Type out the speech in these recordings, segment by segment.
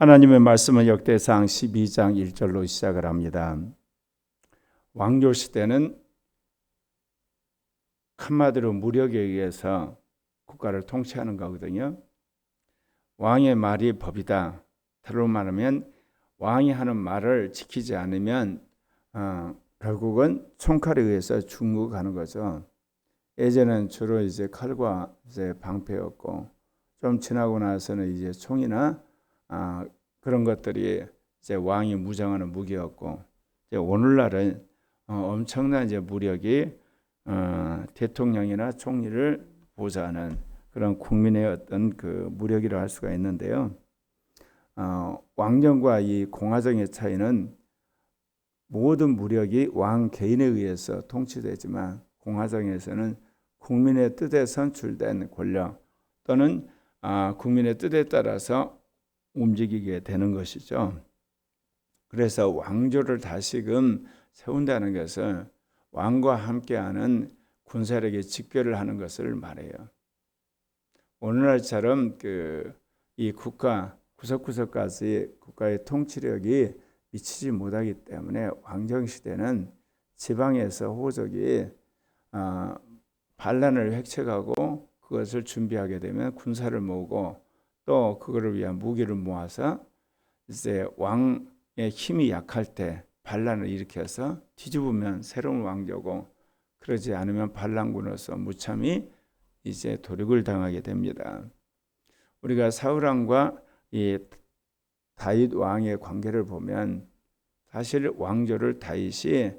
하나님의 말씀은 역대상 12장 1절로 시작을 합니다. 왕조 시대는 한마디로 무력에 의해서 국가를 통치하는 거거든요. 왕의 말이 법이다. 다로 말하면 왕이 하는 말을 지키지 않으면 어, 결국은 총칼에 의해서 중국하는 거죠. 예전엔 주로 이제 칼과 이제 방패였고 좀 지나고 나서는 이제 총이나 아, 그런 것들이 이제 왕이 무장하는 무기였고 이제 오늘날은 어, 엄청난 이제 무력이 어, 대통령이나 총리를 보좌하는 그런 국민의 어떤 그 무력이라 할 수가 있는데요. 어, 왕정과 이 공화정의 차이는 모든 무력이 왕 개인에 의해서 통치되지만 공화정에서는 국민의 뜻에 선출된 권력 또는 아, 국민의 뜻에 따라서 움직이게 되는 것이죠. 그래서 왕조를 다시금 세운다는 것을 왕과 함께하는 군사력의 직결을 하는 것을 말해요. 오늘날처럼 그 이 국가 구석구석까지 국가의 통치력이 미치지 못하기 때문에 왕정 시대는 지방에서 호족이 어, 반란을 획책하고 그것을 준비하게 되면 군사를 모으고 또 그거를 위한 무기를 모아서 이제 왕의 힘이 약할 때 반란을 일으켜서 뒤집으면 새로운 왕조고 그러지 않으면 반란군으로서 무참히 이제 도륙을 당하게 됩니다. 우리가 사울 왕과 이 다윗 왕의 관계를 보면 사실 왕조를 다윗이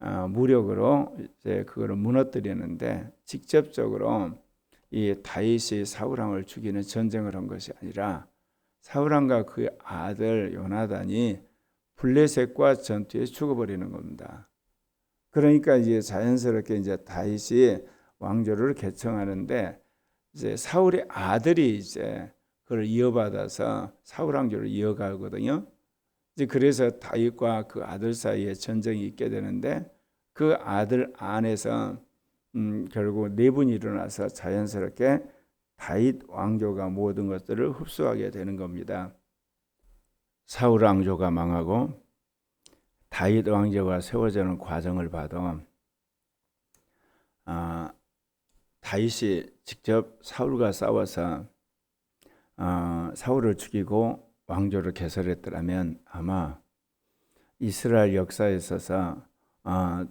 어, 무력으로 이제 그거를 무너뜨리는데 직접적으로 이 다윗이 사울 왕을 죽이는 전쟁을 한 것이 아니라 사울 왕과 그 아들 요나단이 블레셋과 전투에 죽어버리는 겁니다. 그러니까 이제 자연스럽게 이제 다윗이 왕조를 개청하는데 이제 사울의 아들이 이제 그걸 이어받아서 사울 왕조를 이어가거든요. 이제 그래서 다윗과 그 아들 사이에 전쟁이 있게 되는데 그 아들 안에서 음, 결국 내분이 일어나서 자연스럽게 다윗 왕조가 모든 것들을 흡수하게 되는 겁니다. 사울 왕조가 망하고 다윗 왕조가 세워지는 과정을 봐도 아, 다윗이 직접 사울과 싸워서 어, 사울을 죽이고 왕조를 개설했더라면 아마 이스라엘 역사에 있어서 어,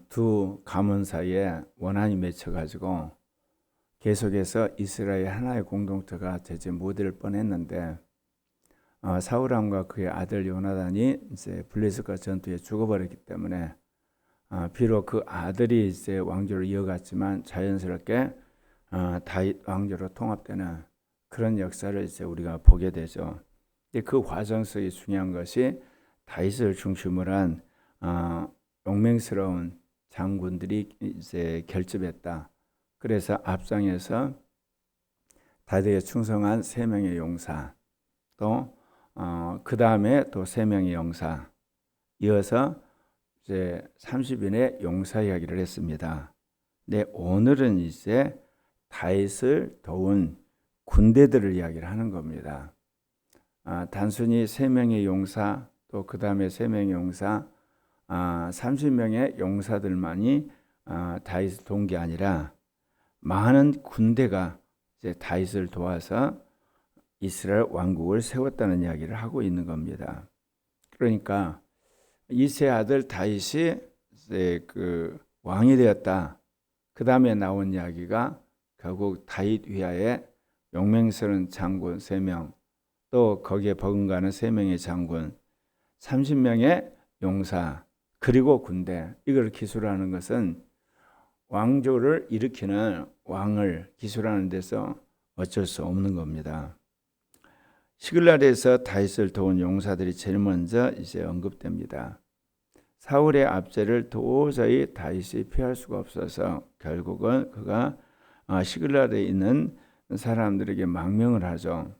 두 가문 사이에 원한이 맺혀가지고 계속해서 이스라엘 하나의 공동체가 되지 못할 뻔했는데 어, 사울왕과 그의 아들 요나단이 이제 블레셋과 전투에 죽어버렸기 때문에 어, 비록 그 아들이 이제 왕조를 이어갔지만 자연스럽게 어, 다윗 왕조로 통합되는 그런 역사를 이제 우리가 보게 되죠. 그 과정 속에 중요한 것이 다윗을 중심으로 한 어, 용맹스러운 장군들이 이제 결집했다. 그래서 앞장에서 다윗에 충성한 세 명의 용사 또 어, 그 다음에 또 세 명의 용사 이어서 이제 30인의 용사 이야기를 했습니다. 네, 오늘은 이제 다윗을 도운 군대들을 이야기를 하는 겁니다. 아, 단순히 세 명의 용사 또 그 다음에 세 명의 용사 아, 30명의 용사들만이 아, 다윗을 도운 게 아니라 많은 군대가 이제 다윗을 도와서 이스라엘 왕국을 세웠다는 이야기를 하고 있는 겁니다. 그러니까 이세 아들 다윗이 그 왕이 되었다. 그 다음에 나온 이야기가 결국 다윗 위하에 용맹스러운 장군 세 명, 또 거기에 버금가는 세 명의 장군, 30명의 용사, 그리고 군대 이걸 기술하는 것은 왕조를 일으키는 왕을 기술하는 데서 어쩔 수 없는 겁니다. 시글날에서 다윗을 도운 용사들이 제일 먼저 이제 언급됩니다. 사울의 압제를 도저히 다윗이 피할 수가 없어서 결국은 그가 어, 시글날에 있는 사람들에게 망명을 하죠.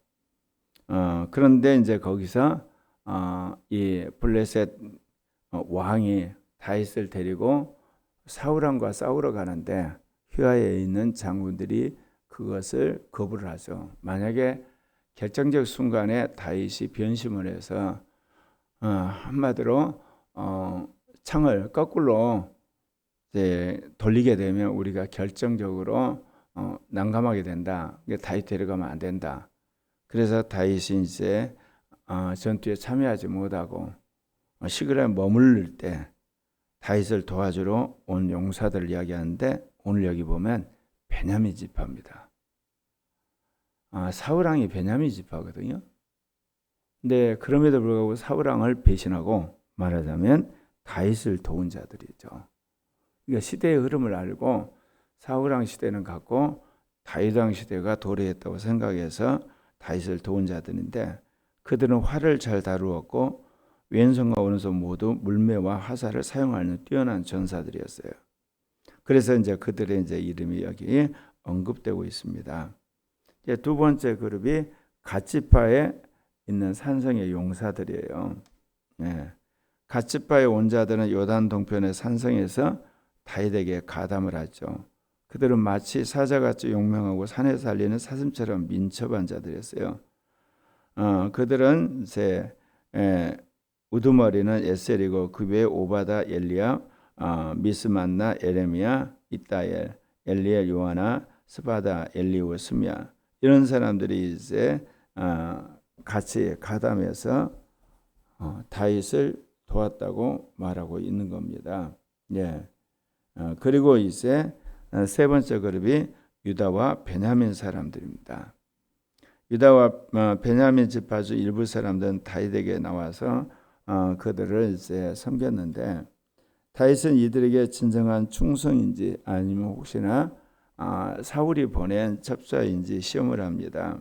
어, 그런데 이제 거기서 어, 이 블레셋 어, 왕이 다윗을 데리고 사울왕과 싸우러 가는데 휘하에 있는 장군들이 그것을 거부를 하죠. 만약에 결정적 순간에 다윗이 변심을 해서 어, 한마디로 어, 창을 거꾸로 이제 돌리게 되면 우리가 결정적으로 어, 난감하게 된다. 이게 다윗 데려가면 안 된다. 그래서 다윗이 이제 어, 전투에 참여하지 못하고 어, 시골에 머무를 때 다윗을 도와주러 온 용사들을 이야기하는데 오늘 여기 보면 베냐민 지파입니다. 아, 사울왕이 베냐민 지파거든요. 근데 그럼에도 불구하고 사울왕을 배신하고 말하자면 다윗을 도운 자들이죠. 그러니까 시대의 흐름을 알고 사울왕 시대는 갔고 다윗왕 시대가 도래했다고 생각해서 다윗을 도운 자들인데 그들은 활을 잘 다루었고 왼손과 오른손 모두 물매와 화살을 사용하는 뛰어난 전사들이었어요. 그래서 이제 그들의 이제 이름이 여기 언급되고 있습니다. 이제 두 번째 그룹이 갓지파에 있는 산성의 용사들이에요. 네. 갓지파의 온자들은 요단 동편의 산성에서 다윗에게 가담을 하죠. 그들은 마치 사자같이 용맹하고 산에 살리는 사슴처럼 민첩한 자들이었어요. 어, 그들은 이제 에, 우두머리는 에셀이고 그 외에 오바다, 엘리야, 어, 미스만나, 에레미야, 이따엘, 엘리엘, 요하나, 스바다, 엘리우, 스미야 이런 사람들이 이제 어, 같이 가담해서 어, 다윗을 도왔다고 말하고 있는 겁니다. 예. 어, 그리고 이제 어, 세 번째 그룹이 유다와 베냐민 사람들입니다. 유다와 어, 베냐민 집파주 일부 사람들은 다윗에게 나와서 어, 그들을 이제 섬겼는데 다윗은 이들에게 진정한 충성인지 아니면 혹시나 아, 사울이 보낸 첩자인지 시험을 합니다.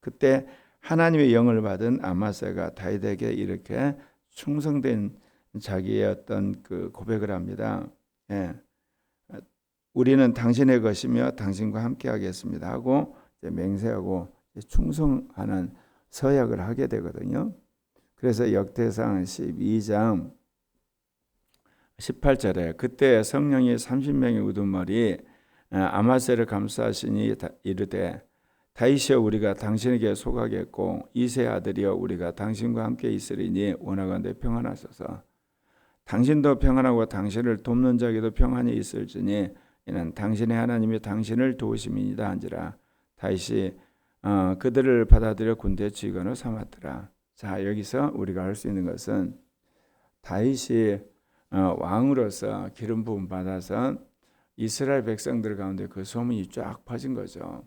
그때 하나님의 영을 받은 아마세가 다윗에게 이렇게 충성된 자기의 어떤 그 고백을 합니다. 예. 우리는 당신의 것이며 당신과 함께 하겠습니다 하고 맹세하고 충성하는 서약을 하게 되거든요. 그래서 역대상 12장 18절에 그때 성령이 30명의 우두머리 아마세를 감싸시니 이르되 다이시여 우리가 당신에게 속하겠고 이세 아들이여 우리가 당신과 함께 있으리니 원하건대 평안하소서 당신도 평안하고 당신을 돕는 자에게도 평안이 있을지니 이는 당신의 하나님이 당신을 도우심이니라 한지라 다시 어, 그들을 받아들여 군대 지휘관으로 삼았더라. 자 여기서 우리가 할 수 있는 것은 다윗이 어, 왕으로서 기름 부음 받아서 이스라엘 백성들 가운데 그 소문이 쫙 퍼진 거죠.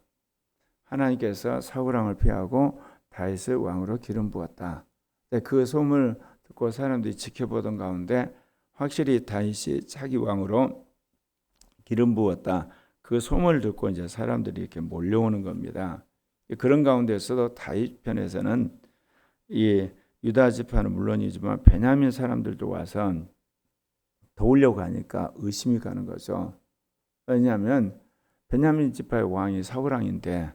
하나님께서 사울 왕을 피하고 다윗을 왕으로 기름 부었다. 그 소문을 듣고 사람들이 지켜보던 가운데 확실히 다윗이 자기 왕으로 기름 부었다. 그 소문을 듣고 이제 사람들이 이렇게 몰려오는 겁니다. 그런 가운데서도 다윗 편에서는 이 유다 지파는 물론이지만 베냐민 사람들도 와서 도우려고 하니까 의심이 가는 거죠. 왜냐하면 베냐민 지파의 왕이 사울 왕인데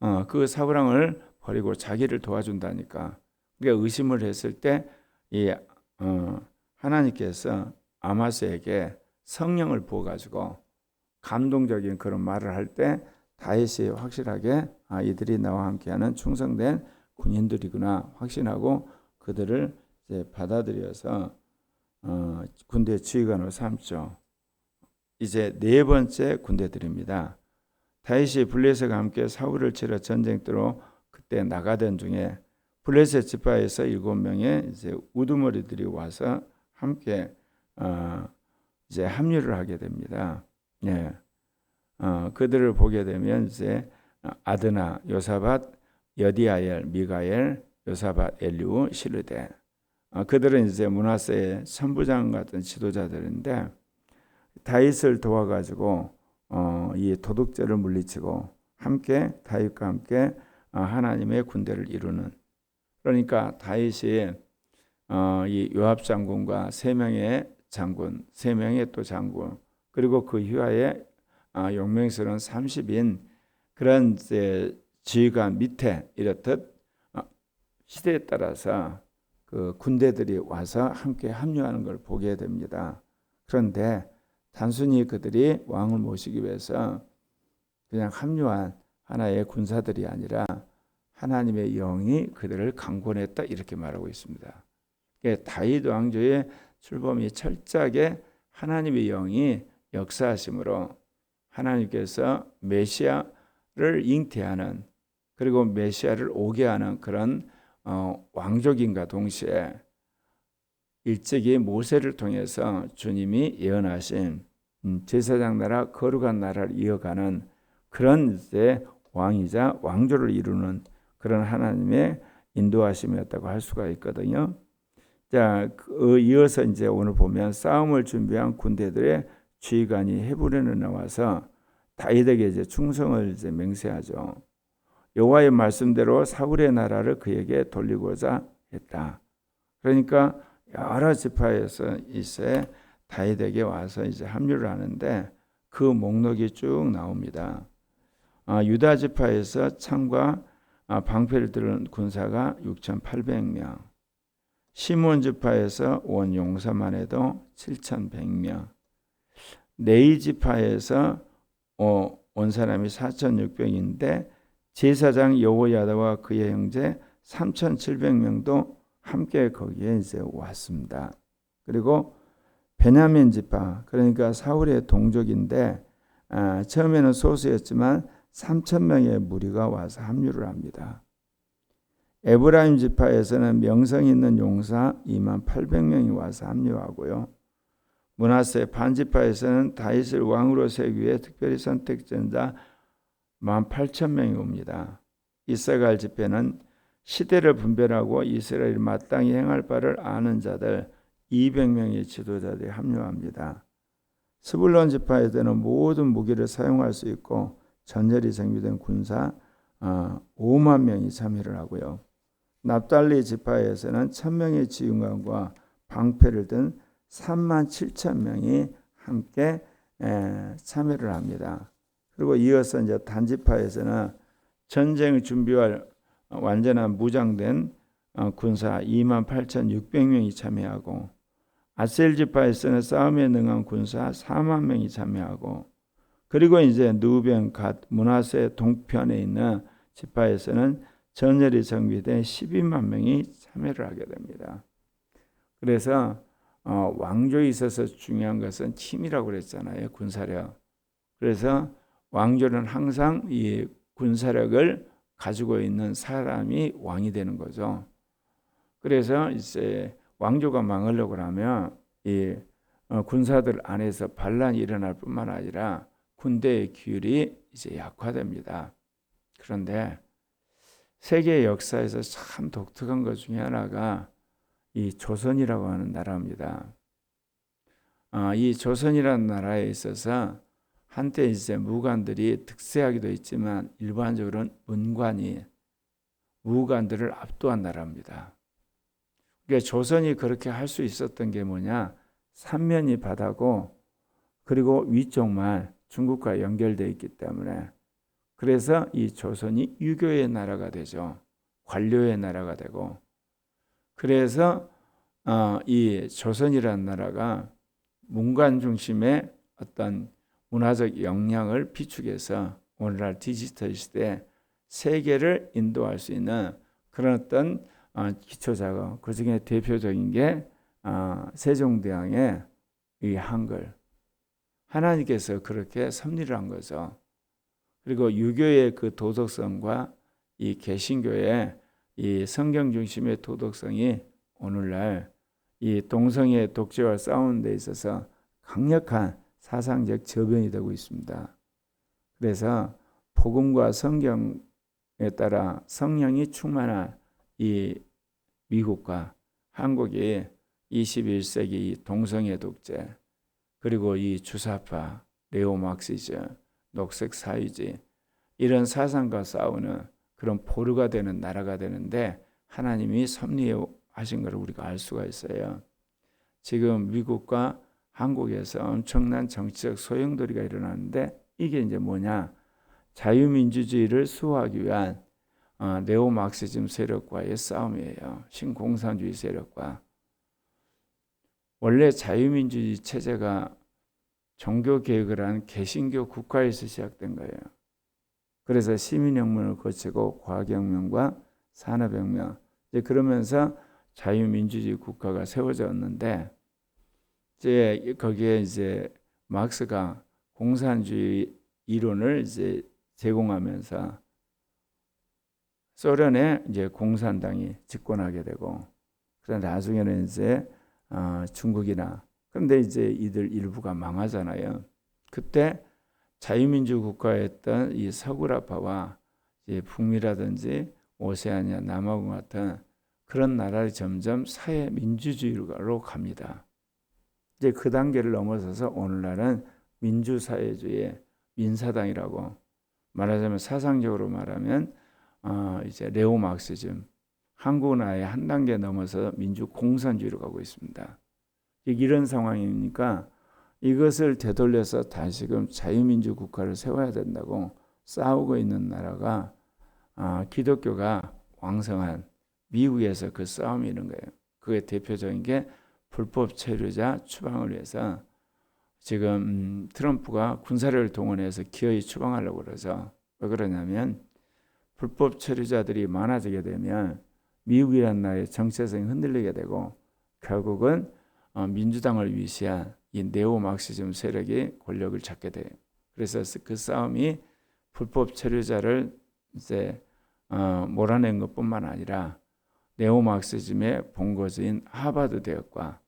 어, 그 사울 왕을 버리고 자기를 도와준다니까. 그러니까 의심을 했을 때이 어, 하나님께서 아마스에게 성령을 부어가지고 감동적인 그런 말을 할 때 다윗이 확실하게 아, 이들이 나와 함께하는 충성된 군인들이구나 확신하고 그들을 이제 받아들여서 어, 군대 지휘관으로 삼죠. 이제 네 번째 군대들입니다. 다윗이 블레셋과 함께 사울을 치러 전쟁터로 그때 나가던 중에 블레셋 지파에서 일곱 명의 이제 우두머리들이 와서 함께 어, 이제 합류를 하게 됩니다. 예. 어, 그들을 보게 되면 이제 아드나, 요사밭, 여디아엘, 미가엘, 요사밭, 엘리우, 시르데. 어, 그들은 이제 문하세의 선부장 같은 지도자들인데 다윗을 도와가지고 어, 이 도둑죄를 물리치고 함께 다윗과 함께 어, 하나님의 군대를 이루는 그러니까 다윗이 어, 이 요압 장군과 세 명의 장군, 세 명의 또 장군, 그리고 그 휘하에 아, 용맹스러운 30인 그런 이제 지휘관 밑에 이렇듯 어, 시대에 따라서 그 군대들이 와서 함께 합류하는 걸 보게 됩니다. 그런데 단순히 그들이 왕을 모시기 위해서 그냥 합류한 하나의 군사들이 아니라 하나님의 영이 그들을 강권했다 이렇게 말하고 있습니다. 다윗 왕조의 출범이 철저하게 하나님의 영이 역사하심으로 하나님께서 메시아 를 잉태하는 그리고 메시아를 오게 하는 그런 어, 왕족인가 동시에 일찍이 모세를 통해서 주님이 예언하신 음, 제사장 나라 거룩한 나라를 이어가는 그런 이제 왕이자 왕조를 이루는 그런 하나님의 인도하심이었다고 할 수가 있거든요. 자, 그 이어서 이제 오늘 보면 싸움을 준비한 군대들의 지휘관이 헤브론에 나와서 다윗에게 이제 충성을 이제 맹세하죠. 여호와의 말씀대로 사울의 나라를 그에게 돌리고자 했다. 그러니까 여러 지파에서 이제 다윗에게 와서 이제 합류를 하는데 그 목록이 쭉 나옵니다. 아, 유다 지파에서 창과 아, 방패를 들은 군사가 6,800명. 시몬 지파에서 온 용사만 해도 7,100명. 네이 지파에서 어, 온 사람이 4,600인데 제사장 여호야다와 그의 형제 3,700명도 함께 거기에 이제 왔습니다. 그리고 베냐민 지파 그러니까 사울의 동족인데 아, 처음에는 소수였지만 3천 명의 무리가 와서 합류를 합니다. 에브라임 지파에서는 명성 있는 용사 2만 800명이 와서 합류하고요. 문하세 반지파에서는 다윗을 왕으로 세기 위해 특별히 선택된 자 1만 8천 명이 옵니다. 이스라엘 집회는 시대를 분별하고 이스라엘 마땅히 행할 바를 아는 자들 200명의 지도자들이 합류합니다. 스불론 지파에서는 모든 무기를 사용할 수 있고 전열이 정비된 군사 5만 어, 명이 참여를 하고요. 납달리 지파에서는 1000명의 지휘관과 방패를 든 3만 7천 명이 함께 참여를 합니다. 그리고 이어서 이제 단지파에서는 전쟁을 준비할 완전한 무장된 어, 군사 2만 8,600명이 참여하고 아셀 지파에서는 싸움에 능한 군사 4만 명이 참여하고 그리고 이제 누벤 갓 문하세 동편에 있는 지파에서는 전열이 정비된 12만 명이 참여를 하게 됩니다. 그래서 어, 왕조에 있어서 중요한 것은 힘이라고 그랬잖아요. 군사력. 그래서 왕조는 항상 이 군사력을 가지고 있는 사람이 왕이 되는 거죠. 그래서 이제 왕조가 망하려고 하면 이 어, 군사들 안에서 반란이 일어날 뿐만 아니라 군대의 규율이 이제 약화됩니다. 그런데 세계 역사에서 참 독특한 것 중에 하나가 이 조선이라고 하는 나라입니다. 아, 이 조선이라는 나라에 있어서 한때 이제 무관들이 득세하기도 있지만 일반적으로는 문관이 무관들을 압도한 나라입니다. 그러니까 조선이 그렇게 할 수 있었던 게 뭐냐? 삼면이 바다고 그리고 위쪽만 중국과 연결되어 있기 때문에 그래서 이 조선이 유교의 나라가 되죠. 관료의 나라가 되고 그래서 어, 이 조선이라는 나라가 문관 중심의 어떤 문화적 역량을 비축해서 오늘날 디지털 시대에 세계를 인도할 수 있는 그런 어떤 어, 기초 작업 그 중에 대표적인 게 어, 세종대왕의 이 한글 하나님께서 그렇게 섭리를 한 거죠. 그리고 유교의 그 도덕성과 이 개신교의 이 성경 중심의 도덕성이 오늘날 이 동성애 독재와 싸우는 데 있어서 강력한 사상적 저변이 되고 있습니다. 그래서 복음과 성경에 따라 성령이 충만한 이 미국과 한국이 21세기 동성애 독재 그리고 이 주사파 네오막시즘 녹색 사회주의 이런 사상과 싸우는 그런 포르가 되는 나라가 되는데 하나님이 섭리하신 것을 우리가 알 수가 있어요. 지금 미국과 한국에서 엄청난 정치적 소용돌이가 일어나는데 이게 이제 뭐냐? 자유민주주의를 수호하기 위한 어, 네오막시즘 세력과의 싸움이에요. 신공산주의 세력과. 원래 자유민주주의 체제가 종교 개혁을 한 개신교 국가에서 시작된 거예요. 그래서 시민혁명을 거치고 과학혁명과 산업혁명 이제 그러면서 자유민주주의 국가가 세워졌는데 이제 거기에 이제 막스가 공산주의 이론을 이제 제공하면서 소련의 이제 공산당이 집권하게 되고 그다음 나중에는 이제 어, 중국이나 그런데 이제 이들 일부가 망하잖아요. 그때 자유민주 국가였던 이 서구라파와 이 북미라든지 오세아니아, 남아공 같은 그런 나라를 점점 사회 민주주의로 갑니다. 이제 그 단계를 넘어서서 오늘날은 민주사회주의 민사당이라고 말하자면 사상적으로 말하면 어 이제 레오 막시즘 한국은 아예 한 단계 넘어서 민주 공산주의로 가고 있습니다. 이런 상황이니까 이것을 되돌려서 다시금 자유민주 국가를 세워야 된다고 싸우고 있는 나라가 아, 기독교가 왕성한 미국에서 그 싸움이 있는 거예요. 그게 대표적인 게 불법 체류자 추방을 위해서 지금 음, 트럼프가 군사력을 동원해서 기어이 추방하려고 그러죠. 왜 그러냐면 불법 체류자들이 많아지게 되면 미국이라는 나라의 정체성이 흔들리게 되고 결국은 어, 민주당을 위시한 이 네오 막시즘 세력이 권력을 잡게 돼요. 그래서 그 싸움이 불법 체류자를 이제 어, 몰아낸 것뿐만 아니라 네오 막시즘의 본거지인 하버드 대학과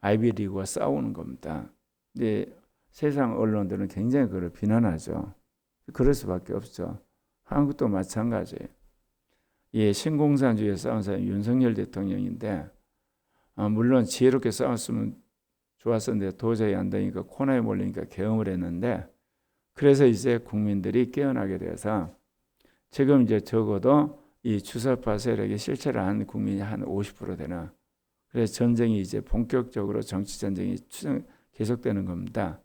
아이비리그와 싸우는 겁니다. 근데 세상 언론들은 굉장히 그걸 비난하죠. 그럴 수밖에 없죠. 한국도 마찬가지예요. 예, 신공산주의에 싸운 사람이 윤석열 대통령인데 아, 물론 지혜롭게 싸웠으면 좋았었는데 도저히 안 되니까 코너에 몰리니까 개엄을 했는데 그래서 이제 국민들이 깨어나게 돼서 지금 이제 적어도 이 주사파 세력의 실체를 아는 국민이 한 50% 되나 그래서 전쟁이 이제 본격적으로 정치 전쟁이 계속되는 겁니다.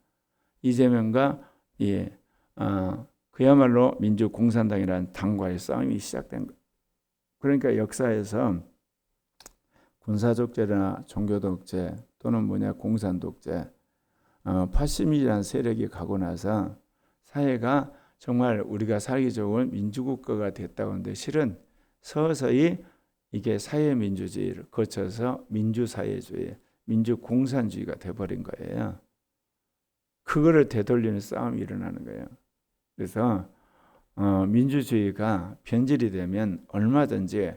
이재명과 예, 어, 그야말로 민주공산당이라는 당과의 싸움이 시작된 거. 그러니까 역사에서 군사 독재나 종교 독재 또는 뭐냐 공산 독재, 어, 파시미라는 세력이 가고 나서 사회가 정말 우리가 살기 좋은 민주국가가 됐다고 하는데 실은 서서히 이게 사회민주주의를 거쳐서 민주사회주의, 민주공산주의가 돼버린 거예요. 그거를 되돌리는 싸움이 일어나는 거예요. 그래서 어, 민주주의가 변질이 되면 얼마든지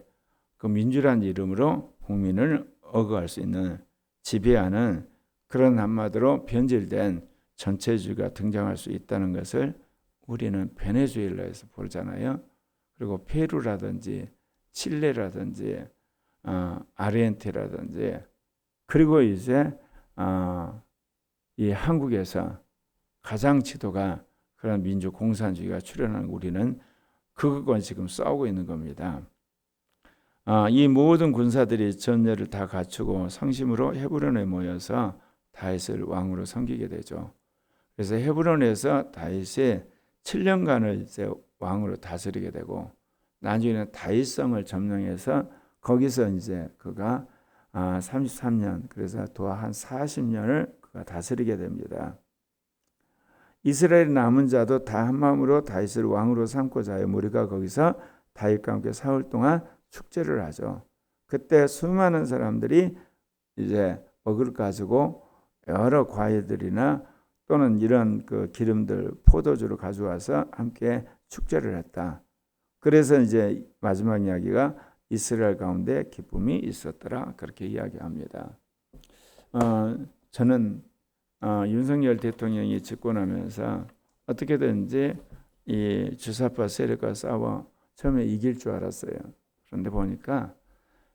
그 민주란 이름으로 국민을 억어할 수 있는 지배하는 그런 한마디로 변질된 전체주의가 등장할 수 있다는 것을 우리는 베네수엘라에서 보잖아요. 그리고 페루라든지 칠레라든지 어, 아르헨티라든지 그리고 이제 어, 이 한국에서 가장 지도가 그런 민주 공산주의가 출현한 우리는 그것과 지금 싸우고 있는 겁니다. 아, 이 모든 군사들이 전열을 다 갖추고 성심으로 헤브론에 모여서 다윗을 왕으로 섬기게 되죠. 그래서 헤브론에서 다윗이 7년간을 이제 왕으로 다스리게 되고 나중에는 다윗성을 점령해서 거기서 이제 그가 아, 33년 그래서 또한 40년을 그가 다스리게 됩니다. 이스라엘 남은 자도 다 한 마음으로 다윗을 왕으로 삼고자 하여 우리가 거기서 다윗과 함께 사흘 동안 축제를 하죠. 그때 수많은 사람들이 이제 먹을 가지고 여러 과일들이나 또는 이런 그 기름들 포도주를 가져와서 함께 축제를 했다. 그래서 이제 마지막 이야기가 이스라엘 가운데 기쁨이 있었더라 그렇게 이야기합니다. 어, 저는 어, 윤석열 대통령이 집권하면서 어떻게든지 이 주사파 세력과 싸워 처음에 이길 줄 알았어요. 그런데 보니까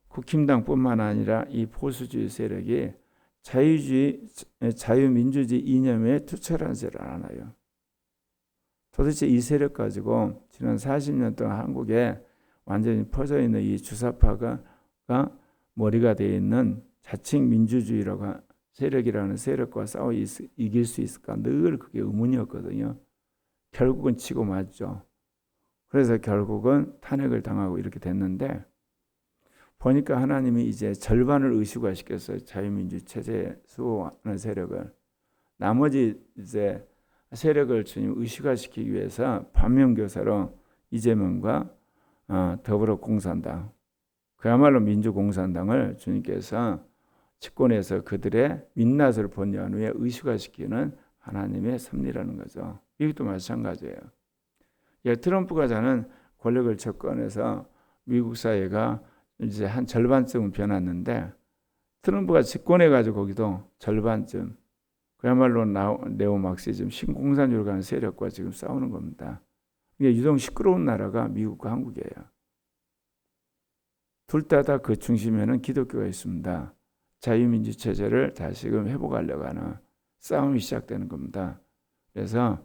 국힘당뿐만 아니라 이 보수주의 세력이 자유주의, 자유민주주의 이념에 투철하지 않아요. 도대체 이 세력 가지고 지난 40년 동안 한국에 완전히 퍼져 있는 이 주사파가 머리가 되어 있는 자칭 민주주의라고 세력이라는 세력과 싸워 이길 수 있을까 늘 그게 의문이었거든요. 결국은 치고 맞죠. 그래서 결국은 탄핵을 당하고 이렇게 됐는데 보니까 하나님이 이제 절반을 의식화시켰어요. 자유민주 체제 수호하는 세력을. 나머지 이제 세력을 주님 의식화시키기 위해서 반면교사로 이재명과 어, 더불어공산당 그야말로 민주공산당을 주님께서 집권해서 그들의 민낯을 번여한 후에 의식화시키는 하나님의 섭리라는 거죠. 이것도 마찬가지예요. 예, 트럼프가 자는 권력을 접권해서 미국 사회가 이제 한 절반쯤 변했는데 트럼프가 집권해 가지고 거기도 절반쯤 그야말로 네오막시즘 신공산주의로 가는 세력과 지금 싸우는 겁니다. 이게 유독 시끄러운 나라가 미국과 한국이에요. 둘 다 다 그 중심에는 기독교가 있습니다. 자유민주 체제를 다시금 회복하려고 하는 싸움이 시작되는 겁니다. 그래서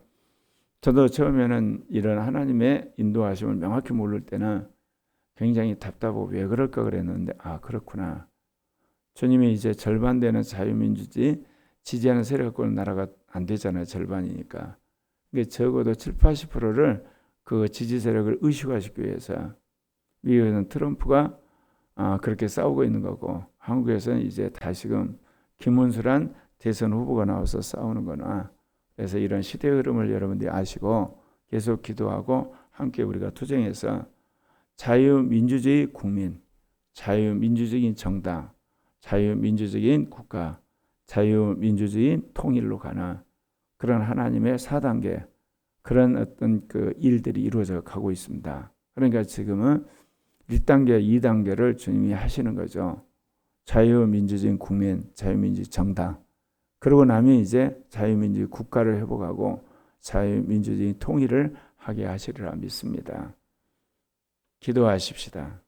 저도 처음에는 이런 하나님의 인도하심을 명확히 모를 때는 굉장히 답답하고 왜 그럴까 그랬는데 아 그렇구나. 주님이 이제 절반 되는 자유민주주의 지지하는 세력권 나라가 안 되잖아요. 절반이니까. 이게 적어도 7, 80%를 그 지지 세력을 의식화시키기 위해서 미국에는 트럼프가 아, 그렇게 싸우고 있는 거고 한국에서는 이제 다시금 김문수란 대선 후보가 나와서 싸우는 거나 그래서 이런 시대 흐름을 여러분들이 아시고 계속 기도하고 함께 우리가 투쟁해서 자유민주주의 국민, 자유민주적인 정당, 자유민주적인 국가, 자유민주주의 통일로 가는 그런 하나님의 4단계 그런 어떤 그 일들이 이루어져 가고 있습니다. 그러니까 지금은 1단계, 2단계를 주님이 하시는 거죠. 자유민주주의 국민, 자유민주 정당. 그러고 나면 이제 자유민주 국가를 회복하고 자유민주주의 통일을 하게 하시리라 믿습니다. 기도하십시다.